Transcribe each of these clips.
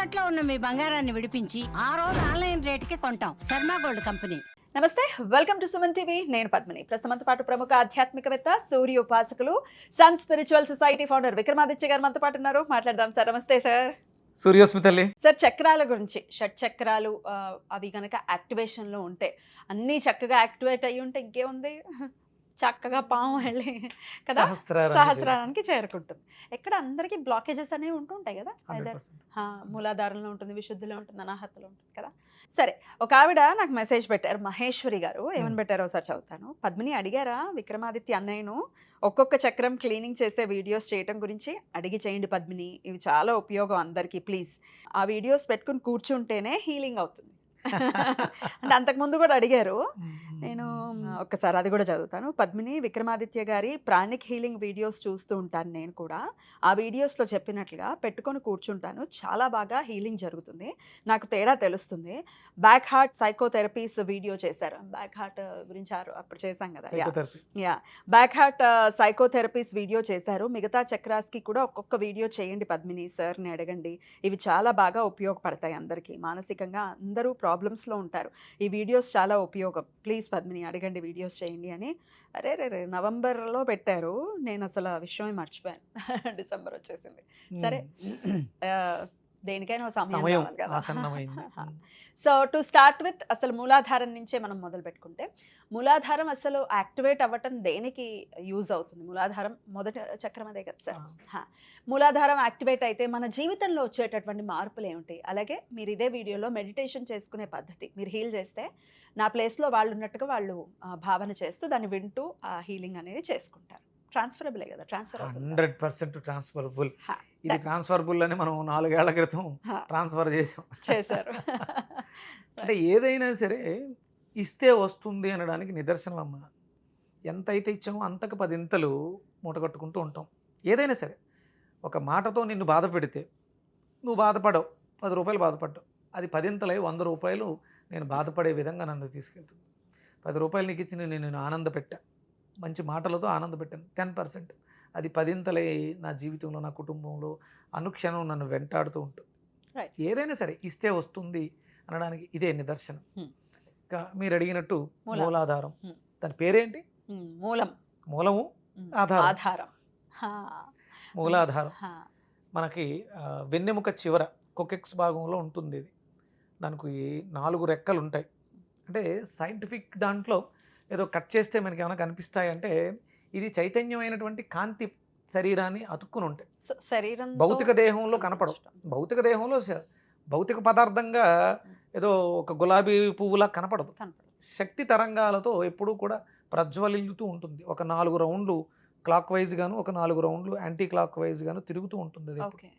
తాకట్లో ఉన్న మీ బంగారాన్ని విడిపించి ఆ రోజు ఆన్లైన్ రేటుకి కొంటాం. Sharma gold company. నమస్తే వెల్కమ్ టు సుమన్ టీవీ. నేను పద్మిని. ప్రస్తుతంతో పాటు ప్రముఖ ఆధ్యాత్మికవేత్త సూర్య ఉపాసకులు sun spiritual society founder Vikramaditya garu మనతో పాటు ఉన్నారు. మాట్లాడదాం సార్. నమస్తే సార్. సూర్యోస్మి తల్లి సార్ చక్రాల గురించి. షట్ చక్రాలు అవి గనక యాక్టివేషన్లో ఉంటే అన్నీ చక్కగా యాక్టివేట్ అయ్యి ఉంటే ఇంకేముంది? చక్కగా పాము వెళ్ళి కదా సహస్రారానికి సహస్రానికి చేరుకుంటుంది. ఎక్కడ అందరికీ బ్లాకేజెస్ అనేవి ఉంటుంటాయి కదా చేరుతుంది. Either 100%. ఆ, మూలాధారంలో ఉంటుంది విశుద్ధిలో ఉంటుంది అనాహతలో ఉంటుంది కదా. సరే ఒక ఆవిడ నాకు మెసేజ్ పెట్టారు మహేశ్వరి గారు ఏమని. పెట్టారో ఒకసారి చదువుతాను. పద్మిని అడిగారా విక్రమాదిత్య అన్నయ్యను ఒక్కొక్క చక్రం క్లీనింగ్ చేసే వీడియోస్ చేయటం గురించి? అడిగి చేయండి పద్మిని ఇవి చాలా ఉపయోగం అందరికీ ప్లీజ్. ఆ వీడియోస్ పెట్టుకుని కూర్చుంటేనే హీలింగ్ అవుతుంది. అంటే అంతకుముందు కూడా అడిగారు. నేను ఒక్కసారి అది కూడా చదువుతాను. పద్మిని విక్రమాదిత్య గారి ప్రాణిక్ హీలింగ్ వీడియోస్ చూస్తూ ఉంటాను నేను కూడా. ఆ వీడియోస్లో చెప్పినట్లుగా పెట్టుకొని కూర్చుంటాను. చాలా బాగా హీలింగ్ జరుగుతుంది. నాకు తేడా తెలుస్తుంది. బ్యాక్ హార్ట్ సైకోథెరపీస్ వీడియో చేశారు. బ్యాక్ హార్ట్ గురించి అప్పుడు చేశాం కదా. Yeah. Back heart psychotherapies video చేశారు. మిగతా చక్రాస్కి కూడా ఒక్కొక్క వీడియో చేయండి పద్మిని సార్ని అడగండి. ఇవి చాలా బాగా ఉపయోగపడతాయి అందరికీ. మానసికంగా అందరూ ప్రాబ్లమ్స్లో ఉంటారు. ఈ వీడియోస్ చాలా ఉపయోగం. ప్లీజ్ పద్మిని అడగండి వీడియోస్ చేయండి అని. అరే రే రే నవంబర్లో పెట్టారు. నేను అసలు ఆ విషయమే మర్చిపోయాను. డిసెంబర్ వచ్చేసింది. సరే. దేనికైనా సమయం కావాలి కదా. సో టు స్టార్ట్ విత్ అసలు మూలాధారం నుంచే మనం మొదలు పెట్టుకుంటే మూలాధారం అసలు యాక్టివేట్ అవ్వటం దేనికి యూజ్ అవుతుంది? మూలాధారం మొదటి చక్రం అదే కదా సార్. మూలాధారం యాక్టివేట్ అయితే మన జీవితంలో వచ్చేటటువంటి మార్పులు ఏమిటి? అలాగే మీరు ఇదే వీడియోలో మెడిటేషన్ చేసుకునే పద్ధతి మీరు హీల్ చేస్తే నా ప్లేస్లో వాళ్ళు ఉన్నట్టుగా వాళ్ళు భావన చేస్తూ దాన్ని వింటూ ఆ హీలింగ్ అనేది చేసుకుంటారు. ట్రాన్స్ఫరబులే కదా ట్రాన్స్ఫర్ హండ్రెడ్ పర్సెంట్ ట్రాన్స్ఫరబుల్. ఇది ట్రాన్స్ఫరబుల్ అని మనం నాలుగేళ్ళ క్రితం ట్రాన్స్ఫర్ చేసాం. చేశారు. అంటే ఏదైనా సరే ఇస్తే వస్తుంది అనడానికి నిదర్శనం అమ్మ. ఎంత అయితే ఇచ్చామో అంతకు పదింతలు మూటగట్టుకుంటూ ఉంటాం. ఏదైనా సరే ఒక మాటతో నిన్ను బాధ పెడితే నువ్వు బాధపడవు. పది రూపాయలు బాధపడ్డావు. అది పదింతలై వంద రూపాయలు నేను బాధపడే విధంగా నన్ను తీసుకెళ్తుంది పది రూపాయలు నీకు ఇచ్చి నేను నేను ఆనంద పెట్టా మంచి మాటలతో ఆనంద పెట్టాను టెన్ పర్సెంట్. అది పదింతలై నా జీవితంలో నా కుటుంబంలో అనుక్షణం నన్ను వెంటాడుతూ ఉంటుంది. ఏదైనా సరే ఇస్తే వస్తుంది అనడానికి ఇదే నిదర్శనం. ఇంకా మీరు అడిగినట్టు మూల. మూలాధారం. దాని పేరేంటి? మూలం. మూలము ఆధారం. ఆధారం. మూలాధారం. మనకి వెన్నెముక చివర కొకెక్స్ భాగంలో ఉంటుంది ఇది దానికి నాలుగు రెక్కలు ఉంటాయి అంటే సైంటిఫిక్ దాంట్లో ఏదో కట్ చేస్తే మనకి ఏమైనా కనిపిస్తాయంటే ఇది చైతన్యమైనటువంటి కాంతి శరీరాన్ని అతుక్కుని ఉంటాయి శరీరం భౌతిక దేహంలో కనపడవు. భౌతిక దేహంలో భౌతిక పదార్థంగా ఏదో ఒక గులాబీ పువ్వులా కనపడదు. శక్తి తరంగాలతో ఎప్పుడూ కూడా ప్రజ్వలిల్లుతూ ఉంటుంది. ఒక నాలుగు రౌండ్లు క్లాక్ వైజ్ గాను ఒక నాలుగు రౌండ్లు యాంటీ క్లాక్ వైజ్ గాను తిరుగుతూ ఉంటుంది అది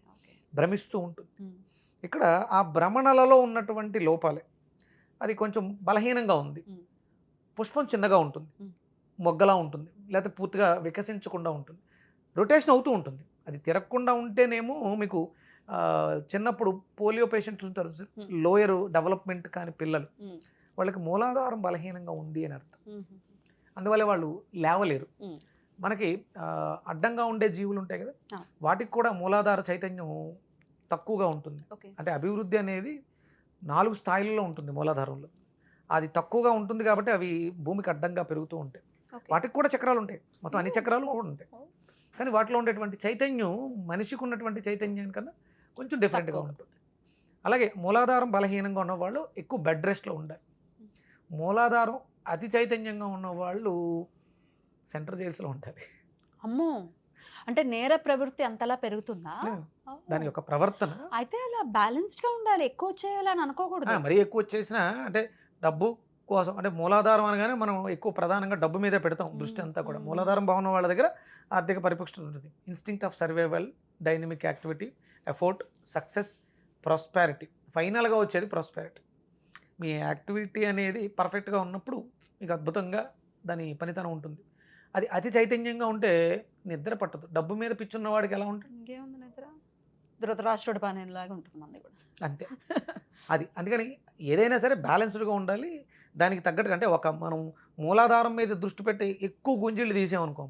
భ్రమిస్తూ ఉంటుంది. ఇక్కడ ఆ భ్రమణలలో ఉన్నటువంటి లోపాలే. అది కొంచెం బలహీనంగా ఉంది. పుష్పం చిన్నగా ఉంటుంది. మొగ్గలా ఉంటుంది. లేకపోతే పూర్తిగా వికసించకుండా ఉంటుంది. రొటేషన్ అవుతూ ఉంటుంది. అది తిరగకుండా ఉంటేనేమో మీకు చిన్నప్పుడు పోలియో పేషెంట్స్ ఉంటారు. లోయర్ డెవలప్మెంట్ కాని పిల్లలు. వాళ్ళకి మూలాధారం బలహీనంగా ఉంది అని అర్థం. అందువల్ల వాళ్ళు లేవలేరు. మనకి అడ్డంగా ఉండే జీవులు ఉంటాయి కదా. వాటికి కూడా మూలాధార చైతన్యం తక్కువగా ఉంటుంది. అంటే అభివృద్ధి అనేది నాలుగు స్థాయిలలో ఉంటుంది మూలాధారంలో. అది తక్కువగా ఉంటుంది కాబట్టి అవి భూమికి అడ్డంగా పెరుగుతూ ఉంటాయి. వాటికి కూడా చక్రాలు ఉంటాయి. మొత్తం అన్ని చక్రాలు కూడా ఉంటాయి. కానీ వాటిలో ఉండేటువంటి చైతన్యం మనిషికి ఉన్నటువంటి చైతన్యం కన్నా కొంచెం డిఫరెంట్గా. ఉంటుంది. అలాగే మూలాధారం బలహీనంగా ఉన్న వాళ్ళు ఎక్కువ బెడ్ రెస్ట్లో ఉండాలి. మూలాధారం అతి చైతన్యంగా ఉన్న వాళ్ళు సెంట్రల్ జైల్స్లో ఉంటారు అమ్మో! అంటే నేర ప్రవృత్తి అంతలా పెరుగుతుందా. దాని యొక్క ప్రవర్తన. అయితే అలా బ్యాలెన్స్డ్గా ఉండాలి. ఎక్కువ చేయాలని అనుకోకూడదు. మరీ ఎక్కువ వచ్చేసినా అంటే డబ్బు కోసం అంటే మూలాధారం అనగానే మనం ఎక్కువ ప్రధానంగా డబ్బు మీదే పెడతాం దృష్టి అంతా కూడా. మూలాధారం బాగున్న వాళ్ళ దగ్గర ఆర్థిక పరిపుష్టత ఉంటుంది. Instinct of survival dynamic activity effort success prosperity. ఫైనల్గా వచ్చేది ప్రాస్పారిటీ. మీ యాక్టివిటీ అనేది పర్ఫెక్ట్గా ఉన్నప్పుడు మీకు అద్భుతంగా దాని పనితనం ఉంటుంది. అది అతి చైతన్యంగా ఉంటే నిద్ర పట్టదు. డబ్బు మీద పిచ్చున్న వాడికి ఎలా ఉంటుంది? ధృతరాష్ట్రుడి పని లాగా ఉంటుంది మంది కూడా. అంతే. అది అందుకని ఏదైనా సరే బ్యాలెన్స్డ్గా ఉండాలి. దానికి తగ్గట్టుగా అంటే ఒక మనం మూలాధారం మీద దృష్టి పెట్టి ఎక్కువ గుంజిళ్ళు తీసామనుకో.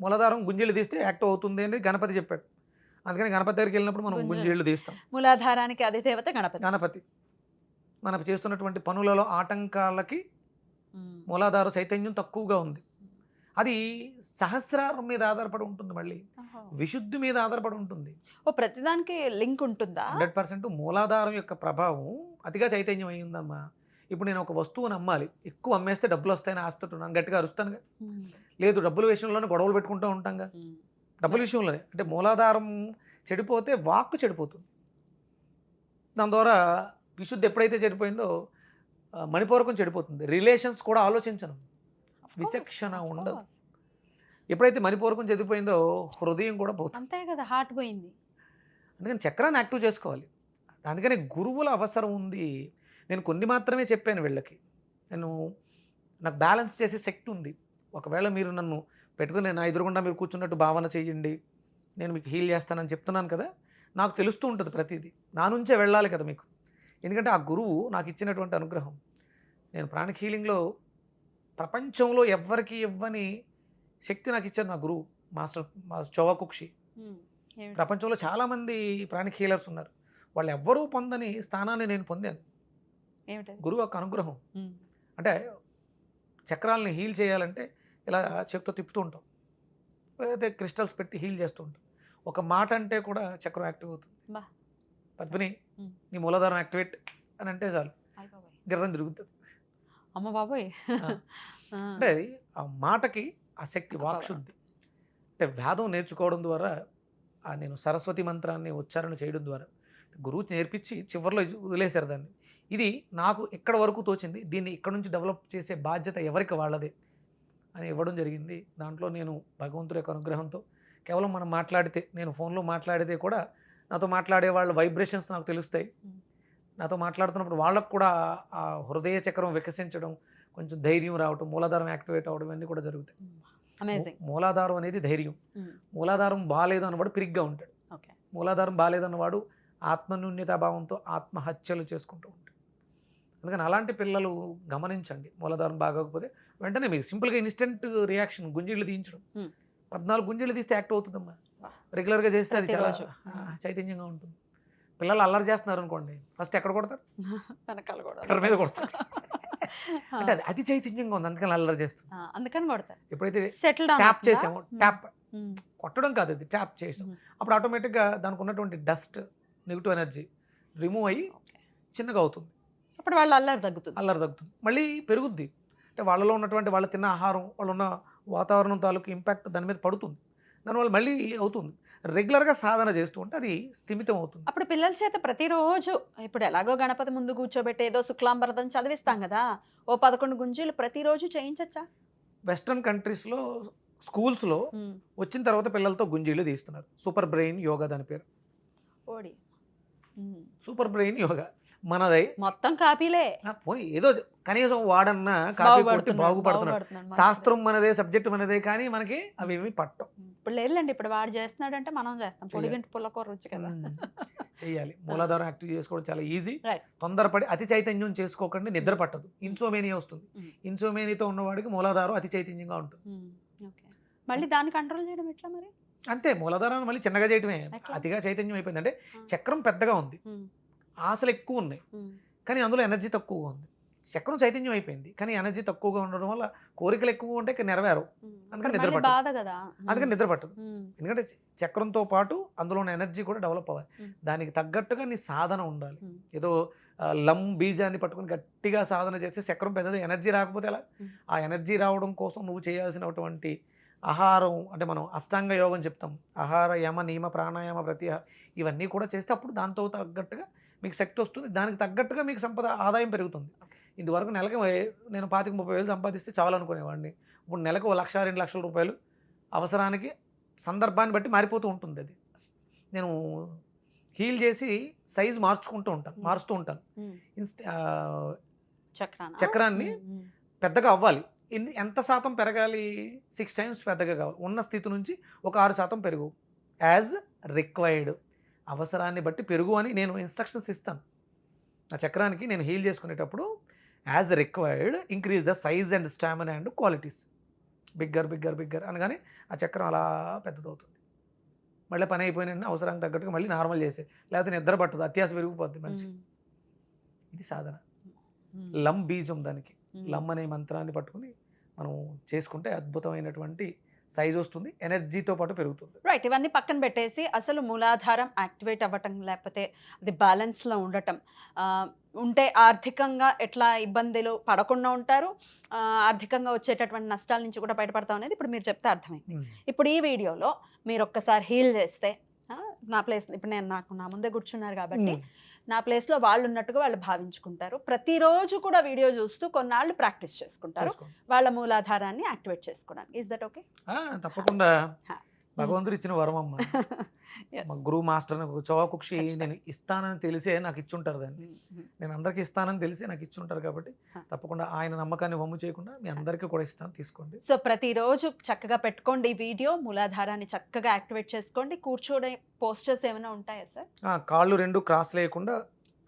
మూలాధారం గుంజిళ్ళు తీస్తే యాక్టివ్ అవుతుంది అని గణపతి చెప్పాడు. అందుకని గణపతి దగ్గరికి వెళ్ళినప్పుడు మనం గుంజీలు. గుంజీళ్ళు తీస్తాం. మూలాధారానికి అదే దేవత గణపతి. గణపతి. మనం చేస్తున్నటువంటి పనులలో ఆటంకాలకి. మూలాధార చైతన్యం తక్కువగా ఉంది. అది సహస్రారం మీద ఆధారపడి ఉంటుంది మళ్ళీ. విశుద్ధి మీద ఆధారపడి ఉంటుంది. ఓ ప్రతిదానికి లింక్ ఉంటుందా? హండ్రెడ్ పర్సెంట్ మూలాధారం యొక్క ప్రభావం అతిగా చైతన్యం అయి ఉందమ్మా. ఇప్పుడు నేను ఒక వస్తువుని అమ్మాలి. ఎక్కువ అమ్మేస్తే డబ్బులు వస్తాయని ఆస్తుంటున్నాను గట్టిగా అరుస్తానుగా. లేదు డబ్బుల విషయంలోనే గొడవలు పెట్టుకుంటూ ఉంటాంగా. డబ్బుల విషయంలోనే. అంటే మూలాధారం చెడిపోతే వాక్కు చెడిపోతుంది. దాని ద్వారా విశుద్ధి ఎప్పుడైతే చెడిపోయిందో ఆ, మణిపూరకం చెడిపోతుంది. రిలేషన్స్ కూడా ఆలోచించను. విచక్షణ ఉండదు. ఎప్పుడైతే మణిపూరకం చెడిపోయిందో హృదయం కూడా పోతుంది. అంతే కదా హార్ట్ పోయింది. అందుకని చక్రాన్ని యాక్టివ్ చేసుకోవాలి. అందుకని గురువుల అవసరం ఉంది. నేను కొన్ని మాత్రమే చెప్పాను వీళ్ళకి. నేను నాకు బ్యాలెన్స్ చేసే శక్తి ఉంది. ఒకవేళ మీరు నన్ను పెట్టుకుని నా ఎదురుగుండా మీరు కూర్చున్నట్టు భావన చెయ్యండి నేను మీకు హీల్ చేస్తానని చెప్తున్నాను కదా నాకు తెలుస్తూ ఉంటుంది ప్రతిదీ. నా నుంచే వెళ్ళాలి కదా మీకు. ఎందుకంటే ఆ గురువు నాకు ఇచ్చినటువంటి అనుగ్రహం. నేను ప్రాణిక్ హీలింగ్లో ప్రపంచంలో ఎవ్వరికి ఇవ్వని శక్తి నాకు ఇచ్చారు నా గురువు మాస్టర్ మా చోవకుక్షి? ప్రపంచంలో చాలామంది ప్రాణిక్ హీలర్స్ ఉన్నారు వాళ్ళు ఎవ్వరూ పొందని స్థానాన్ని నేను పొందాను? గురువు యొక్క అనుగ్రహం. అంటే చక్రాలని హీల్ చేయాలంటే ఇలా చెప్తూ తిప్పుతూ ఉంటాం లేకపోతే క్రిస్టల్స్ పెట్టి హీల్ చేస్తూ ఉంటాం ఒక మాట అంటే కూడా చక్రం యాక్టివ్ అవుతుంది. పద్మిని. నీ మూలాధారం యాక్టివేట్ అని అంటే చాలు. గిర్రం తిరుగుతుంది అమ్మ బాబోయ్. అంటే ఆ మాటకి ఆ శక్తి ఆ వాక్శుద్ధి అంటే వేదం నేర్చుకోవడం ద్వారా ఆ నేను సరస్వతి మంత్రాన్ని ఉచ్చారణ చేయడం ద్వారా గురువు నేర్పించి చివరిలో వదిలేశారు దాన్ని. ఇది నాకు ఎక్కడ వరకు తోచింది? దీన్ని ఇక్కడ నుంచి డెవలప్ చేసే బాధ్యత ఎవరికి వాళ్ళదే? అని ఇవ్వడం జరిగింది. దాంట్లో నేను భగవంతుడి యొక్క అనుగ్రహంతో కేవలం మనం మాట్లాడితే నేను ఫోన్లో మాట్లాడితే కూడా నాతో మాట్లాడే వాళ్ళ వైబ్రేషన్స్ నాకు తెలుస్తాయి. నాతో మాట్లాడుతున్నప్పుడు వాళ్ళకు కూడా ఆ హృదయ చక్రం వికసించడం కొంచెం ధైర్యం రావటం మూలాధారం యాక్టివేట్ అవ్వడం ఇవన్నీ కూడా జరుగుతాయి. మూలాధారం అనేది ధైర్యం. మూలాధారం బాగాలేదు అన్నవాడు పిరిగ్గా ఉంటాడు. మూలాధారం బాగాలేదన్నవాడు ఆత్మన్యూన్యతాభావంతో ఆత్మహత్యలు చేసుకుంటూ ఉంటాడు. అందుకని అలాంటి పిల్లలు గమనించండి. మూలాధారం బాగోకపోతే వెంటనే మీకు సింపుల్గా ఇన్స్టెంట్ రియాక్షన్ గుంజీళ్ళు తీయించడం. పద్నాలుగు గుంజీళ్ళు తీస్తే యాక్ట్ అవుతుందమ్మా. రెగ్యులర్గా చేస్తే అది చాలా చైతన్యంగా ఉంటుంది. పిల్లలు అల్లరి చేస్తున్నారు అనుకోండి ఫస్ట్ ఎక్కడ కొడతారు? వెనకాల కూడా ఎక్కడ మీద కొడతారు. అంటే అది అతి చైతన్యంగా ఉంది అందుకని అల్లరి చేస్తుంది అందుకని కొడతారు. ఎప్పుడైతే సెటిల్ ట్యాప్ చేసామో ట్యాప్ ఉమ్. కొట్టడం కాదు అది ట్యాప్ చేసాం. మ్మ్. అప్పుడు ఆటోమేటిక్గా దానికి ఉన్నటువంటి డస్ట్ నెగిటివ్ ఎనర్జీ రిమూవ్ అయ్యి. చిన్నగా అవుతుంది. అప్పుడు వాళ్ళు అల్లరి తగ్గుతుంది. అల్లరి తగ్గుతుంది. మళ్ళీ పెరుగుద్ది. అంటే వాళ్ళలో ఉన్నటువంటి వాళ్ళు తిన్న ఆహారం వాళ్ళు ఉన్న వాతావరణం తాలూకు ఇంపాక్ట్ దాని మీద పడుతుంది. దానివల్ల మళ్ళీ అవుతుంది. రెగ్యులర్గా సాధన చేస్తూ ఉంటే అది స్థిమితం అవుతుంది అప్పుడు పిల్లల చేత ప్రతిరోజు ఇప్పుడు ఎలాగో గణపతి ముందు కూర్చోబెట్టి ఏదో శుక్లాంబరదం చదివిస్తాం కదా ఓ పదకొండు గుంజీలు ప్రతిరోజు చేయించచ్చా? వెస్ట్రన్ కంట్రీస్లో స్కూల్స్లో వచ్చిన తర్వాత పిల్లలతో గుంజీలు తీస్తున్నారు. సూపర్ బ్రెయిన్ యోగా దాని పేరు. ఓడి. Super brain yoga. మనదై మొత్తం కాపీలే. పోనీ ఏదో కనీసం వాడన్నా కాపీ కొట్టి బాగుపడుతున్నాడు. శాస్త్రం మనదే సబ్జెక్ట్ మనదే కానీ మనకి అవి ఏమి పట్టం ఇప్పుడు లేదులేండి ఇప్పుడు వాడు చేస్తున్నాడు అంటే మనం చేస్తాం. పొడిగింటి పుల్లకూర రుచి కదా. మ్మ్. చెయ్యాలి. మూలాధారం యాక్టివ్ చేసుకోవడం చాలా ఈజీ. తొందరపడి అతి చైతన్యం చేసుకోకండి నిద్ర పట్టదు. ఇన్సోమేనియా వస్తుంది. మ్మ్. ఇన్సోమేనియాతో ఉన్నవాడికి మూలాధారం అతి చైతన్యంగా ఉంటుంది. మళ్ళీ దాన్ని కంట్రోల్ చేయడం ఎట్లా మరి? అంతే మూలాధారాన్ని మళ్ళీ చిన్నగా చేయటమే. ఎట్లా? అతిగా చైతన్యం అయిపోయింది అంటే. చక్రం పెద్దగా ఉంది. ఆశలు ఎక్కువ ఉన్నాయి. కానీ అందులో ఎనర్జీ తక్కువగా ఉంది. చక్రం చైతన్యం అయిపోయింది. కానీ ఎనర్జీ తక్కువగా ఉండడం వల్ల కోరికలు ఎక్కువ ఉంటే నెరవేరు. అందుకని ఇప్పుడు నిద్ర మళ్ళీ పట్టదు. బాధ కదా. అందుకని నిద్ర పట్టదు. ఎందుకంటే చక్రంతో పాటు అందులో ఉన్న ఎనర్జీ కూడా డెవలప్ అవ్వాలి. దానికి తగ్గట్టుగా నీ సాధన ఉండాలి. ఏదో ఆ, లం బీజాన్ని పట్టుకొని గట్టిగా సాధన చేస్తే చక్రం పెద్దది ఎనర్జీ రాకపోతే ఎలా. ఆ ఎనర్జీ రావడం కోసం నువ్వు చేయాల్సినటువంటి ఆహారం అంటే మనం అష్టాంగ యోగం చెప్తాం. ఆహార యమ నియమ ప్రాణాయామ ప్రత్యాహార ఇవన్నీ కూడా చేస్తే అప్పుడు దాంతో తగ్గట్టుగా మీకు శక్తి వస్తుంది. దానికి తగ్గట్టుగా మీకు సంపద ఆదాయం పెరుగుతుంది. ఇందువరకు నెలకి నేను పాతిక ముప్పై వేలు సంపాదిస్తే చాలు అనుకునేవాడిని. ఇప్పుడు నెలకు లక్ష రెండు లక్షల రూపాయలు అవసరానికి సందర్భాన్ని బట్టి మారిపోతూ ఉంటుంది అది. నేను హీల్ చేసి సైజు మార్చుకుంటూ ఉంటాను. మారుస్తూ ఉంటాను. ఇన్స్ట్ చక్రాన్ని. పెద్దగా అవ్వాలి. ఎన్ని ఎంత శాతం పెరగాలి? సిక్స్ టైమ్స్ పెద్దగా కావాలి. ఉన్న స్థితి నుంచి ఒక ఆరు శాతం పెరుగు. As required. అవసరాన్ని బట్టి పెరుగు అని నేను ఇన్స్ట్రక్షన్స్ ఇస్తాను. ఆ చక్రానికి నేను హీల్ చేసుకునేటప్పుడు as required increase the size and stamina and qualities. Bigger bigger bigger అనగానే ఆ చక్రం అలా పెద్దదవుతుంది. మళ్ళీ పని అయిపోయిన అవసరానికి తగ్గట్టుగా మళ్ళీ నార్మల్ చేసే లేకపోతే నిద్ర పట్టదు అత్యాస పెరిగిపోద్ది మనిషి. ఇది సాధన. లం బీజం దానికి. లమ్ అనే మంత్రాన్ని పట్టుకుని మనం చేసుకుంటే అద్భుతమైనటువంటి సైజ్ వస్తుంది ఎనర్జీతో పాటు పెరుగుతుంది. రైట్ ఇవన్నీ పక్కన పెట్టేసి అసలు మూలాధారం యాక్టివేట్ అవ్వటం లేకపోతే అది బ్యాలెన్స్లో ఉండటం. ఉంటే ఆర్థికంగా ఎట్లా ఇబ్బందులు పడకుండా ఉంటారు. ఆర్థికంగా వచ్చేటటువంటి నష్టాల నుంచి కూడా బయటపడతాం అనేది ఇప్పుడు మీరు చెప్తే అర్థమైంది. ఇప్పుడు ఈ వీడియోలో మీరు ఒక్కసారి హీల్ చేస్తే నా ప్లేస్ ఇప్పుడు నేను నాకు నా ముందే కూర్చున్నారు కాబట్టి నా ప్లేస్లో వాళ్ళు ఉన్నట్టుగా వాళ్ళు భావించుకుంటారు. ప్రతిరోజు కూడా వీడియో చూస్తూ కొన్నాళ్ళు ప్రాక్టీస్ చేసుకుంటారు. వాళ్ళ మూలాధారాన్ని యాక్టివేట్ చేసుకోవడానికి. ఇస్ దట్ ఓకే తప్పకుండా. భగవంతుడు ఇచ్చిన వరం అమ్మ మా గురువు మాస్టర్ నాకు ఖచ్చితంగా. నేను ఇస్తానని తెలిసే నాకు ఇచ్చుంటారు దాన్ని. నేను అందరికీ ఇస్తానని తెలిసి నాకు ఇచ్చుంటారు కాబట్టి. తప్పకుండా ఆయన నమ్మకాన్ని వమ్ము చేయకుండా మీ అందరికీ కూడా ఇస్తాను. తీసుకోండి. సో ప్రతిరోజు చక్కగా పెట్టుకోండి ఈ వీడియో. మూలాధారాన్ని చక్కగా యాక్టివేట్ చేసుకోండి. కూర్చోడే పోస్టర్స్ ఏమైనా ఉంటాయా సార్? కాళ్ళు రెండు క్రాస్ లేకుండా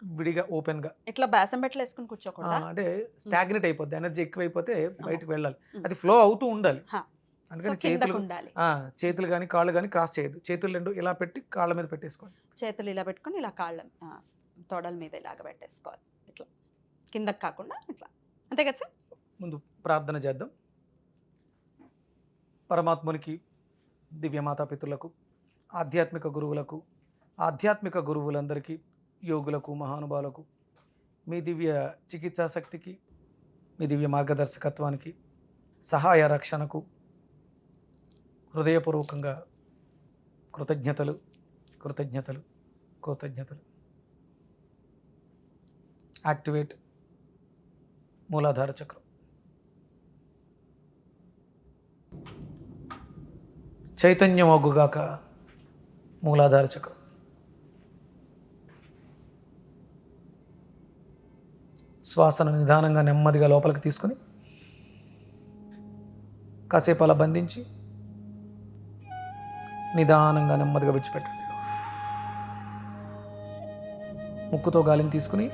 విడిగా ఓపెన్గా. ఇట్లా బేసం బట్టలు వేసుకుని కూర్చోకుండా అంటే స్టాగ్నెట్ అయిపోద్ది. ఎనర్జీ ఎక్కువైపోతే బయటకు వెళ్ళాలి. అది ఫ్లో అవుతూ ఉండాలి. అందుకని చేతులు చేతులు కానీ కాళ్ళు కానీ క్రాస్ చేయదు చేతులు రెండు ఇలా పెట్టి కాళ్ళ మీద పెట్టేసుకోండి. చేతులు ఇలా పెట్టుకొని ఇలా కాళ్ళ తొడల మీద ఇలాగ పెట్టేసుకోవాలి. ఇట్లా. కిందకు కాకుండా ఇట్లా. అంతే కదా సార్? ముందు ప్రార్థన చేద్దాం. పరమాత్మునికి దివ్య మాతాపితృలకు ఆధ్యాత్మిక గురువులకు ఆధ్యాత్మిక గురువులందరికీ యోగులకు మహానుభావులకు మీ దివ్య చికిత్సా శక్తికి మీ దివ్య మార్గదర్శకత్వానికి సహాయ రక్షణకు హృదయపూర్వకంగా కృతజ్ఞతలు కృతజ్ఞతలు కృతజ్ఞతలు. యాక్టివేట్ మూలాధార చక్రం. చైతన్యమగ్గుగాక మూలాధార చక్రం. శ్వాసను నిదానంగా నెమ్మదిగా లోపలికి తీసుకొని కాసేపు అలా బంధించి నిదానంగా నెమ్మదిగా విడిచిపెట్టండి ముక్కుతో గాలిని తీసుకుని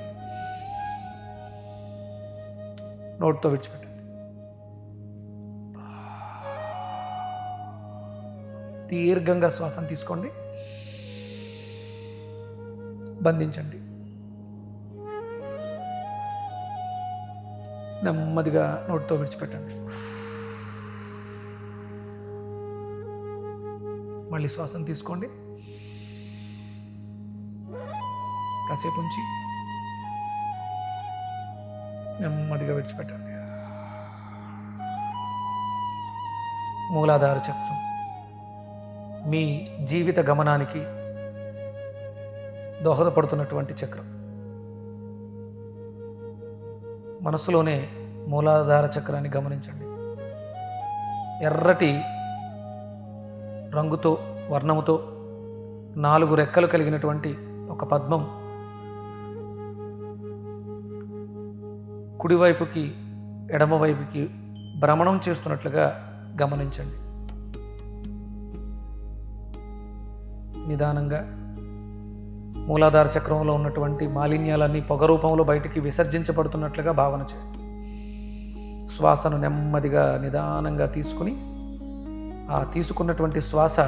నోట్తో విడిచిపెట్టండి దీర్ఘంగా శ్వాసం తీసుకోండి. బంధించండి. నెమ్మదిగా నోటితో విడిచిపెట్టండి. మళ్ళీ శ్వాసం తీసుకోండి. కాసేపు ఉంచి నెమ్మదిగా విడిచిపెట్టండి. మూలాధార చక్రం. మీ జీవిత గమనానికి దోహదపడుతున్నటువంటి చక్రం. మనసులోనే మూలాధార చక్రాన్ని గమనించండి. ఎర్రటి రంగుతో వర్ణముతో నాలుగు రెక్కలు కలిగినటువంటి ఒక పద్మం కుడివైపుకి ఎడమవైపుకి భ్రమణం చేస్తున్నట్లుగా గమనించండి. నిదానంగా మూలాధార చక్రంలో ఉన్నటువంటి మాలిన్యాలన్నీ పొగ రూపంలో బయటికి విసర్జించబడుతున్నట్లుగా భావన చేయండి. శ్వాసను నెమ్మదిగా నిదానంగా తీసుకుని ఆ తీసుకున్నటువంటి శ్వాస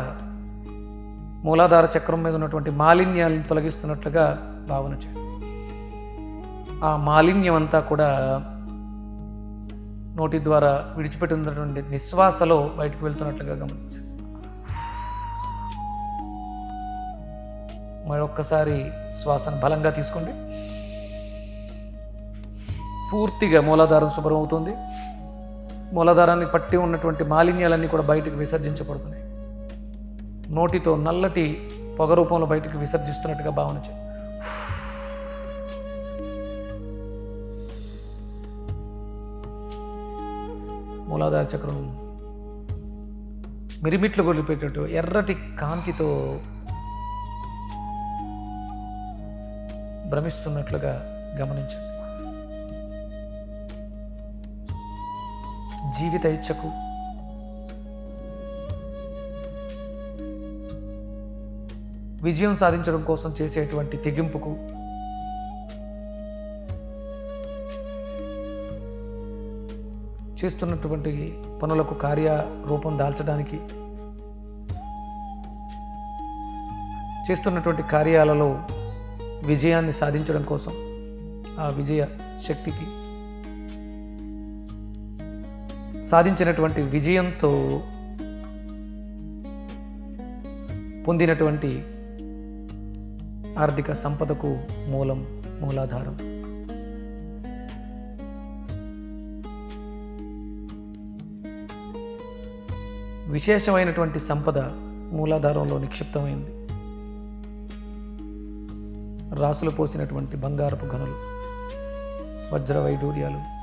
మూలాధార చక్రం మీద ఉన్నటువంటి మాలిన్యాలను తొలగిస్తున్నట్లుగా భావన చేయండి. ఆ మాలిన్యం అంతా కూడా నోటి ద్వారా విడిచిపెట్టినటువంటి నిశ్వాసలో బయటకు వెళ్తున్నట్లుగా గమనించండి. మరొక్కసారి శ్వాసను బలంగా తీసుకోండి. పూర్తిగా మూలాధారం శుభ్రం అవుతుంది. మూలాధారాన్ని పట్టి ఉన్నటువంటి మాలిన్యాలన్నీ కూడా బయటకు విసర్జించబడుతున్నాయి. నోటితో నల్లటి పొగ రూపంలో బయటకు విసర్జిస్తున్నట్టుగా భావన చేయండి మూలాధార చక్రం మిరిమిట్లు కొలిపేటట్టు ఎర్రటి కాంతితో భ్రమిస్తున్నట్లుగా గమనించండి. జీవిత ఇచ్చకు. విజయం సాధించడం కోసం చేసేటువంటి తెగింపుకు. చేస్తున్నటువంటి పనులకు కార్య రూపం దాల్చడానికి. చేస్తున్నటువంటి కార్యాలలో విజయాన్ని సాధించడం కోసం ఆ విజయ శక్తికి సాధించినటువంటి విజయంతో పొందినటువంటి ఆర్థిక సంపదకు మూలం మూలాధారం. విశేషమైనటువంటి సంపద మూలాధారంలో నిక్షిప్తమైంది. రాసులు పోసినటువంటి బంగారపు గనులు వజ్ర వైడూర్యాలు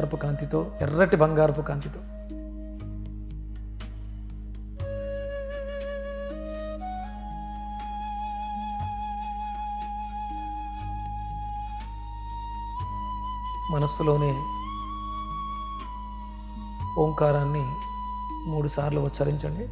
బంగారపు కాంతితో ఎర్రటి బంగారపు కాంతితో. మనస్సులోనే ఓంకారాన్ని మూడు సార్లు ఉచ్చరించండి.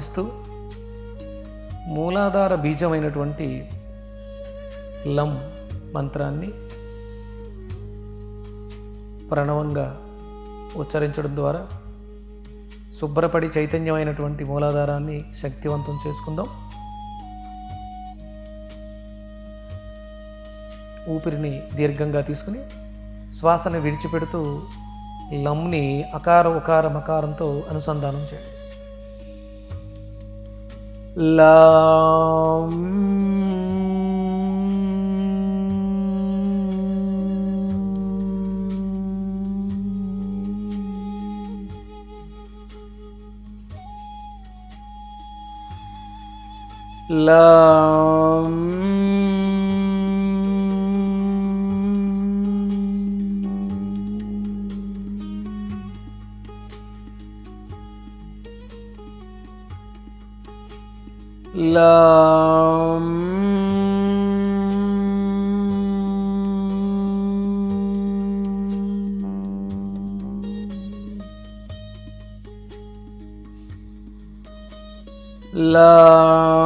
గమనిస్తూ మూలాధార బీజమైనటువంటి లం మంత్రాన్ని ప్రణవంగా ఉచ్చరించడం ద్వారా శుభ్రపడి చైతన్యమైనటువంటి మూలాధారాన్ని శక్తివంతం చేసుకుందాం. ఊపిరిని దీర్ఘంగా తీసుకుని శ్వాసను విడిచిపెడుతూ లమ్ని అకార ఉకార మకారంతో అనుసంధానం చేయండి. లం లం లం లం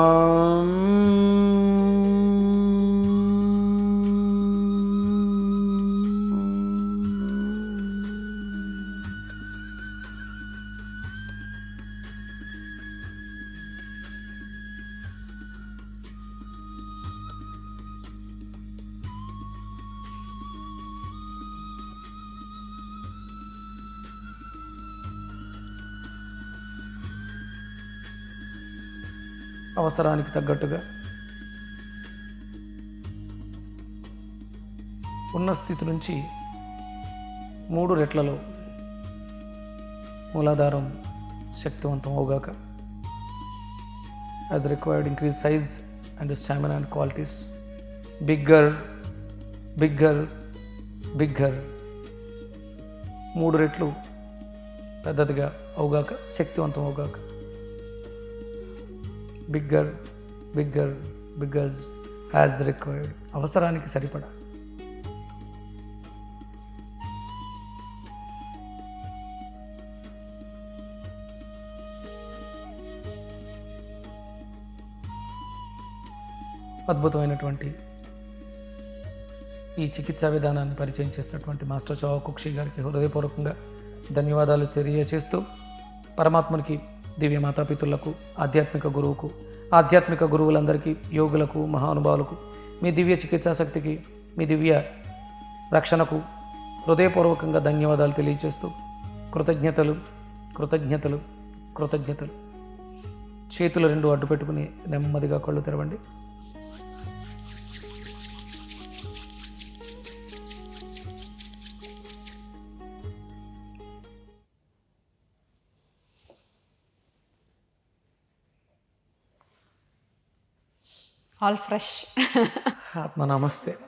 అవసరానికి తగ్గట్టుగా ఉన్న స్థితి నుంచి మూడు రెట్లలో మూలాధారం శక్తివంతం అవుగాక as required increase size and stamina and qualities bigger bigger bigger మూడు రెట్లు పెద్దదిగా అవుగాక శక్తివంతం అవుగాక. Bigger bigger bigger as required. అవసరానికి సరిపడా. అద్భుతమైనటువంటి ఈ చికిత్సా విధానాన్ని పరిచయం చేసినటువంటి మాస్టర్ చౌ కుక్షి గారికి హృదయపూర్వకంగా ధన్యవాదాలు తెలియజేస్తూ పరమాత్మనికి దివ్య మాతాపితులకు ఆధ్యాత్మిక గురువుకు ఆధ్యాత్మిక గురువులందరికీ యోగులకు మహానుభావులకు మీ దివ్య చికిత్సా శక్తికి మీ దివ్య రక్షణకు హృదయపూర్వకంగా ధన్యవాదాలు తెలియజేస్తూ కృతజ్ఞతలు కృతజ్ఞతలు కృతజ్ఞతలు. చేతులు రెండు అడ్డు పెట్టుకుని నెమ్మదిగా కళ్ళు తెరవండి. All fresh. ఆత్మ నమస్తే.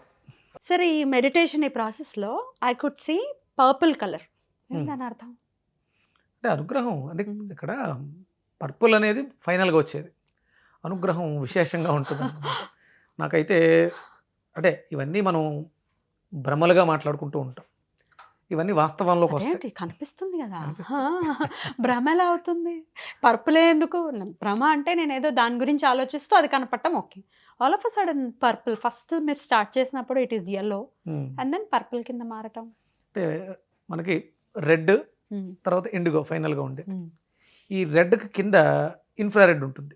సరే ఈ మెడిటేషన్ ఈ ప్రాసెస్లో I could see purple colour ఏంటని అర్థం? అంటే అనుగ్రహం అంటే మ్మ్. ఇక్కడ పర్పుల్ అనేది ఫైనల్గా వచ్చేది. అనుగ్రహం విశేషంగా ఉంటుంది. నాకైతే అంటే ఇవన్నీ మనం భ్రమలుగా మాట్లాడుకుంటూ ఉంటాం. ఇవన్నీ వాస్తవంలోకి వస్తాయి. కనిపిస్తుంది కదా. భ్రమ ఎలా అవుతుంది? పర్పులే ఎందుకు? భ్రమ అంటే నేను ఏదో దాని గురించి ఆలోచిస్తూ అది కనపడటం okay. All of a sudden purple first మీరు స్టార్ట్ చేసినప్పుడు it is yellow. And then purple కింద మారటం. మనకి రెడ్ తర్వాత ఇండిగో ఫైనల్గా ఉండేది ఈ రెడ్కి కింద ఇన్ఫ్రారెడ్ ఉంటుంది.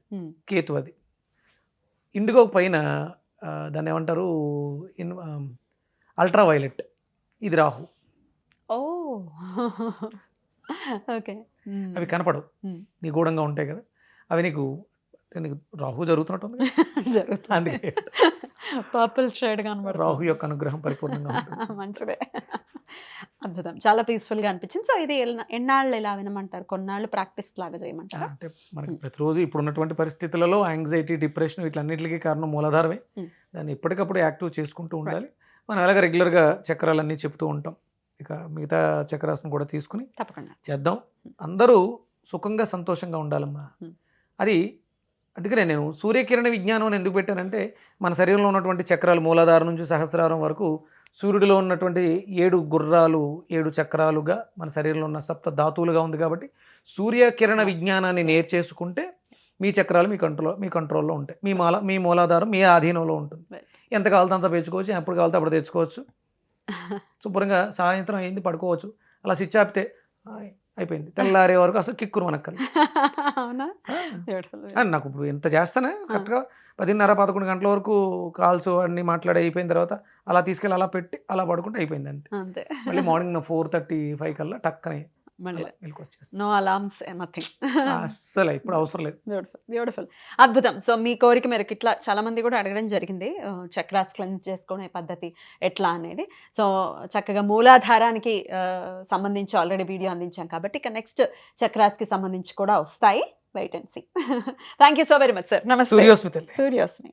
కేతు అది. ఇండిగో పైన దాన్ని ఏమంటారు? ఇన్ అల్ట్రా వైలెట్ ఇది రాహు. ఓకే. అవి కనపడవు. మ్మ్. నిగూఢంగా ఉంటాయి కదా. అవి నీకు నీకు రాహు జరుగుతున్నట్టు ఉంది జరుగుతుంది. అందుకే. పర్పుల్ షేడ్ కనబడుతుంది. రాహు యొక్క అనుగ్రహం పరిపూర్ణంగా ఉంటుంది. మంచిదే. అద్భుతం. చాలా పీస్ఫుల్గా అనిపించింది. సో ఇది ఎన్న- ఎన్నాళ్ళు ఇలా వినమంటారు? కొన్నాళ్ళు ప్రాక్టీస్ లాగా చేయమంటారా? అంటే మనకి ప్రతిరోజు ఇప్పుడు ఉన్నటువంటి పరిస్థితులలో యాంగ్జైటీ డిప్రెషన్ వీటన్నిటికీ కారణం మూలాధారమే. దాన్ని ఎప్పటికప్పుడు యాక్టివ్ చేసుకుంటూ ఉండాలి. మనం అలాగే రెగ్యులర్గా చక్రాలన్నీ చెప్తూ ఉంటాం. ఇక మిగతా చక్రాలను కూడా తీసుకుని తప్పకుండా. చేద్దాం. అందరూ సుఖంగా సంతోషంగా ఉండాలమ్మా. అది అందుకనే నేను సూర్యకిరణ విజ్ఞానం అని ఎందుకు పెట్టానంటే మన శరీరంలో ఉన్నటువంటి చక్రాలు మూలాధారం నుంచి సహస్రారం వరకు సూర్యుడిలో ఉన్నటువంటి ఏడు గుర్రాలు ఏడు చక్రాలుగా మన శరీరంలో ఉన్న సప్త ధాతువులుగా ఉంది కాబట్టి సూర్యకిరణ విజ్ఞానాన్ని నేర్చేసుకుంటే మీ చక్రాలు మీ కంట్రోల్ మీ కంట్రోల్లో ఉంటాయి. మీ మూల మీ మూలాధారం మీ ఆధీనంలో ఉంటుంది. ఎంత కావాలితే అంత పెంచుకోవచ్చు ఎప్పుడు కావాలితే అప్పుడు తెచ్చుకోవచ్చు. శుభ్రంగా సాయంత్రం అయింది పడుకోవచ్చు. అలా స్విచ్ ఆపితే అయిపోయింది. తెల్లారే వరకు అసలు కిక్కురు మనక్కలు. నాకు ఇప్పుడు ఎంత చేస్తానే కరెక్ట్గా పదిన్నర పదకొండు గంటల వరకు కాల్స్ అన్ని మాట్లాడి అయిపోయిన తర్వాత అలా తీసుకెళ్ళి అలా పెట్టి అలా పడుకుంటే అయిపోయింది అంతే. మళ్ళీ మార్నింగ్ ఫోర్ థర్టీ ఫైవ్ కల్లా టక్కనే నో అలామ్స్ నథింగ్ అస్సలు ఇప్పుడు అవసరం లేదు. బ్యూటిఫుల్ బ్యూటిఫుల్ అద్భుతం. సో మీ కోరిక మేరకు ఇట్లా చాలా మంది కూడా అడగడం జరిగింది. ఆ, చక్రాస్ క్లెన్స్ చేసుకునే పద్ధతి ఎట్లా అనేది. సో చక్కగా మూలాధారానికి ఆ, సంబంధించి ఆల్రెడీ వీడియో అందించాం కాబట్టి ఇక నెక్స్ట్ చక్రాస్కి సంబంధించి కూడా వస్తాయి. Wait and see thank you so very much sir నమస్తే సూర్యోస్మితల్లి సూర్యోస్మి